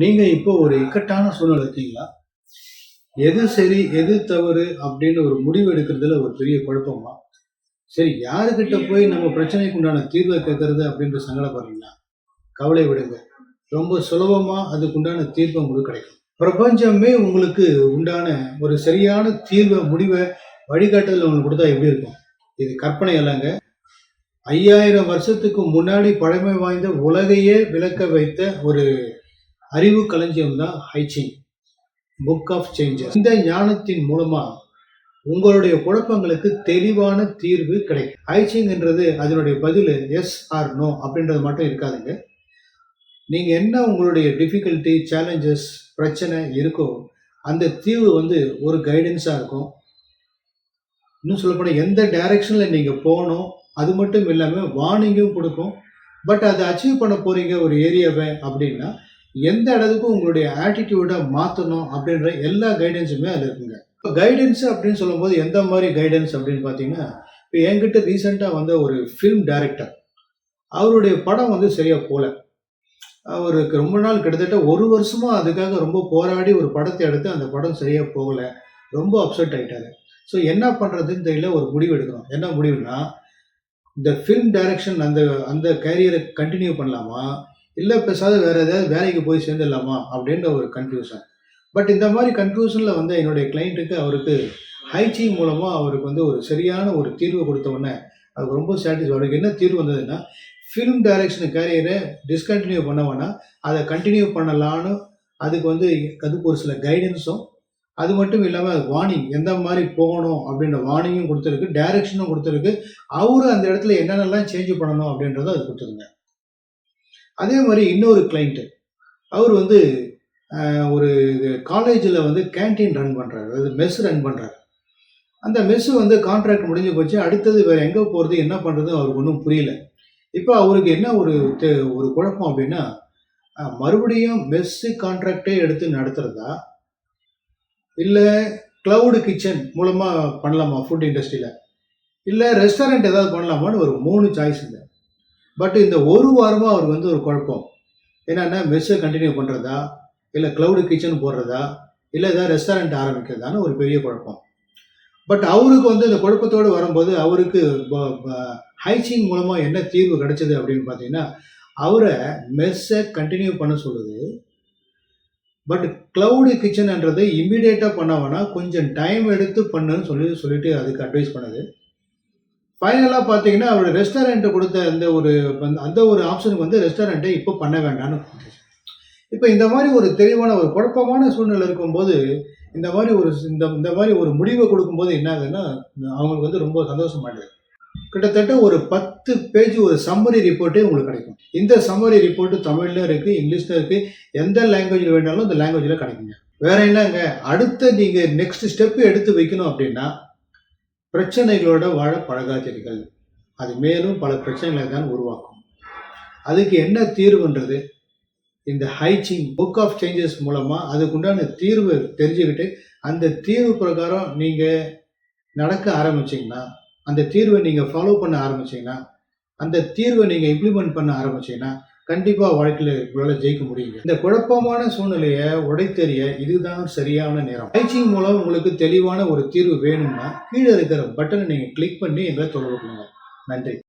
நீங்க இப்போ ஒரு இக்கட்டான சூழ்நிலை இருக்கீங்களா? எது சரி எது தவறு அப்படின்னு ஒரு முடிவு எடுக்கிறதுல ஒரு பெரிய குழப்பமா? சரி யாருக்கிட்ட போய் நம்ம பிரச்சனைக்கு உண்டான தீர்வை கேட்கறது அப்படின்ற சங்கடப்படுறீங்களா? கவலை விடுங்க. ரொம்ப சுலபமா அதுக்குண்டான தீர்வு உங்களுக்கு கிடைக்கும். பிரபஞ்சமே உங்களுக்கு உண்டான ஒரு சரியான தீர்வை முடிவை வழிகாட்டுதல் உங்களுக்கு கொடுத்தா எப்படி இருக்கும்? இது கற்பனை அல்லங்க. ஐயாயிரம் வருஷத்துக்கு முன்னாடி பழமை வாய்ந்த உலகையே விளக்க வைத்த ஒரு அறிவு களஞ்சியம் தான் ஹைச்சிங் புக் ஆஃப் சேஞ்சஸ் இந்த ஞானத்தின் மூலமா உங்களுடைய குழப்பங்களுக்கு தெளிவான தீர்வு கிடைக்கும். ஹைச்சிங்ன்றது அதனுடைய பதில் எஸ் ஆர் நோ அப்படின்றது மட்டும் இருக்காதுங்க. நீங்கள் என்ன உங்களுடைய டிஃபிகல்ட்டி சேலஞ்சஸ் பிரச்சனை இருக்கோ அந்த தீர்வு வந்து ஒரு கைடன்ஸாக இருக்கும். இன்னும் சொல்லப்போனால் எந்த டைரக்ஷனில் நீங்கள் போகணும் அது மட்டும் இல்லாமல் வார்னிங்கும் கொடுக்கும். பட் அதை அச்சீவ் பண்ண போகிறீங்க ஒரு ஏரியாவை அப்படின்னா எந்த இடத்துக்கும் உங்களுடைய ஆட்டிடியூடை மாற்றணும் அப்படின்ற எல்லா கைடன்ஸுமே அதில் இருக்குங்க. இப்போ கைடன்ஸ் அப்படின்னு சொல்லும்போது எந்த மாதிரி கைடன்ஸ் அப்படின்னு பார்த்தீங்கன்னா இப்போ என்கிட்ட ரீசெண்டாக வந்த ஒரு ஃபிலிம் டைரக்டர் அவருடைய படம் வந்து சரியாக போகல அவருக்கு ரொம்ப நாள் கிட்டத்தட்ட ஒரு வருஷமாக அதுக்காக ரொம்ப போராடி ஒரு படத்தை எடுத்து அந்த படம் சரியாக போகலை. ரொம்ப அப்செட் ஆகிட்டாரு ஸோ என்ன பண்ணுறதுன்னு தெரியல ஒரு முடிவு எடுக்கணும். என்ன முடிவுனா இந்த ஃபிலிம் டைரக்ஷன் அந்த அந்த கேரியரை கண்டினியூ பண்ணலாமா? இல்லை பேசாத வேறு ஏதாவது வேலைக்கு போய் சேர்ந்துடலாமா? அப்படின்ற ஒரு கன்ஃபியூஷன் பட் இந்த மாதிரி கன்ஃபியூஷனில் வந்து என்னுடைய கிளைண்ட்டுக்கு அவருக்கு ஹைச்சி மூலமாக அவருக்கு வந்து ஒரு சரியான ஒரு தீர்வு கொடுத்த உடனே அவருக்கு ரொம்ப சாட்டிஸ்ஃபை அவருக்கு என்ன தீர்வு வந்ததுன்னா ஃபிலிம் டைரக்ஷன் கேரியரை டிஸ்கண்டினியூ பண்ண வேணாம் அதை கண்டினியூ பண்ணலான்னு அதுக்கு வந்து அதுக்கு ஒரு சில கைடன்ஸும் அது மட்டும் இல்லாமல் வார்னிங் எந்த மாதிரி போகணும் அப்படின்ற வார்னிங்கும் கொடுத்துருக்கு டைரக்ஷனும் கொடுத்துருக்கு. அவரு அந்த இடத்துல என்னென்னலாம் சேஞ்ச் பண்ணணும் அப்படின்றத அது கொடுத்துருங்க அதே மாதிரி இன்னொரு கிளைண்ட்டு அவர் வந்து ஒரு காலேஜில் வந்து கேண்டீன் ரன் பண்ணுறாரு அதாவது மெஸ் ரன் பண்ணுறாரு அந்த மெஸ் வந்து கான்ட்ராக்ட் முடிஞ்சு போச்சு. அடுத்தது வேறு எங்கே போகிறது என்ன பண்ணுறது அவருக்கு ஒன்றும் புரியல. இப்போ அவருக்கு என்ன ஒரு ஒரு குழப்பம் அப்படின்னா மறுபடியும் மெஸ்ஸு கான்ட்ராக்டே எடுத்து நடத்துகிறதா இல்லை க்ளவுடு கிச்சன் மூலமாக பண்ணலாமா ஃபுட் இண்டஸ்ட்ரியில் இல்லை ரெஸ்டாரண்ட் ஏதாவது பண்ணலாமான்னு ஒரு மூணு சாய்ஸ் இல்லை பட் இந்த ஒரு வாரமாக அவர் வந்து ஒரு குழப்பம். என்னென்னா மெஸ்ஸை கண்டினியூ பண்ணுறதா இல்லை க்ளவுடு கிச்சன் போடுறதா? இல்லை ஏதாவது ரெஸ்டாரண்ட் ஆரம்பிக்கிறதான்னு ஒரு பெரிய குழப்பம். பட் அவருக்கு வந்து இந்த குழப்பத்தோடு வரும்போது அவருக்கு ஹைஜீன் மூலமாக என்ன தீர்வு கிடைச்சது அப்படின்னு பார்த்தீங்கன்னா அவரை மெஸ்ஸை கண்டினியூ பண்ண சொல்லுது. பட் க்ளவுடு கிச்சன்ன்றதை இம்மிடியேட்டாக பண்ண வேணால் கொஞ்சம் டைம் எடுத்து பண்ணுன்னு சொல்லி சொல்லிட்டு அதுக்கு அட்வைஸ் பண்ணுது. ஃபைனலாக பார்த்தீங்கன்னா அவரோட ரெஸ்டாரண்ட்டை கொடுத்த அந்த ஒரு அந்த- ஒரு ஆப்ஷனுக்கு வந்து ரெஸ்டாரண்ட்டை இப்போ பண்ண வேண்டாம்னு இப்போ இந்த மாதிரி ஒரு தெளிவான ஒரு குழப்பமான சூழ்நிலை இருக்கும்போது இந்த மாதிரி ஒரு இந்த இந்த மாதிரி ஒரு முடிவை கொடுக்கும்போது என்ன ஆகுதுன்னா அவங்களுக்கு வந்து ரொம்ப சந்தோஷமாயிடுது கிட்டத்தட்ட ஒரு பத்து பேஜ் ஒரு சம்மரி ரிப்போர்ட்டே உங்களுக்கு கிடைக்கும். இந்த சம்மரி ரிப்போர்ட் தமிழ்லையும் இருக்குது இங்கிலீஷ்லையும் இருக்குது எந்த லாங்குவேஜில் வேணாலும் அந்த லாங்குவேஜில் கிடைக்குங்க. வேற என்னங்க? அடுத்த நீங்கள் நெக்ஸ்ட் ஸ்டெப் எடுத்து வைக்கணும் அப்படின்னா பிரச்சனைகளோட வாழ பழகாதீர்கள். அது மேலும் பல பிரச்சனைகளை தான் உருவாக்கும். அதுக்கு என்ன தீர்வுன்றது? இந்த ஹைச்சிங் புக் ஆஃப் சேஞ்சஸ் மூலமாக அதுக்குண்டான தீர்வு தெரிஞ்சுக்கிட்டு அந்த தீர்வு பிரகாரம் நீங்கள் நடக்க ஆரம்பிச்சிங்கன்னா அந்த தீர்வை நீங்கள் ஃபாலோ பண்ண ஆரம்பிச்சீங்கன்னா அந்த தீர்வை நீங்கள் இம்ப்ளிமெண்ட் பண்ண ஆரம்பிச்சீங்கன்னா கண்டிப்பாக வாழ்க்கையில் உங்களால் ஜெயிக்க முடியுங்க. இந்த குழப்பமான சூழ்நிலையை உடைத்தெறிய இதுதான் சரியான நேரம். பயிற்சியின் மூலம் உங்களுக்கு தெளிவான ஒரு தீர்வு வேணும்னா கீழே இருக்கிற பட்டனை நீங்கள் கிளிக் பண்ணி எங்களை தொடர்பு நன்றி.